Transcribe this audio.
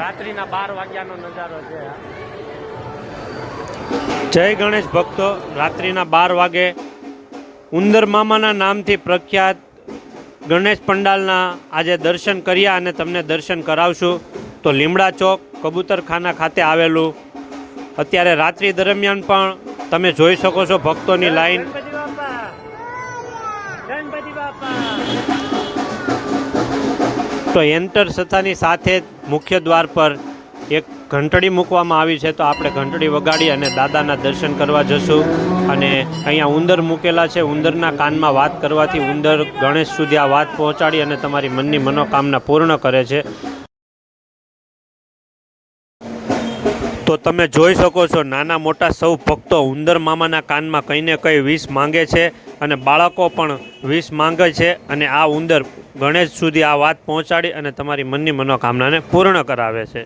રાત્રિના બાર વાગ્યાનો નજારો છે જય ગણેશ ભક્તો રાત્રિના બાર વાગે ઉંદર મામાના નામથી પ્રખ્યાત ગણેશ પંડાલના આજે દર્શન કર્યા અને તમને દર્શન કરાવશું. તો લીમડા ચોક કબૂતરખાના ખાતે આવેલું. અત્યારે રાત્રિ દરમિયાન પણ તમે જોઈ શકો છો ભક્તોની લાઈન. તો એન્ટર થતાની સાથે જ મુખ્ય દ્વાર પર એક ઘંટડી મૂકવામાં આવી છે. તો આપણે ઘંટડી વગાડી અને દાદાના દર્શન કરવા જશું. અને અહીંયા ઉંદર મૂકેલા છે. ઉંદરના કાનમાં વાત કરવાથી ઉંદર ગણેશ સુધી આ વાત પહોંચાડી અને તમારી મનની મનોકામના પૂર્ણ કરે છે. તો તમે જોઈ શકો છો, નાના મોટા સૌ ભક્તો ઉંદર મામાના કાનમાં કંઈ ને કંઈ વિષ માંગે છે અને બાળકો પણ વિષ માંગે છે અને આ ઉંદર ગણેશ સુધી આ વાત પહોંચાડી અને તમારી મનની મનોકામનાને પૂર્ણ કરાવે છે.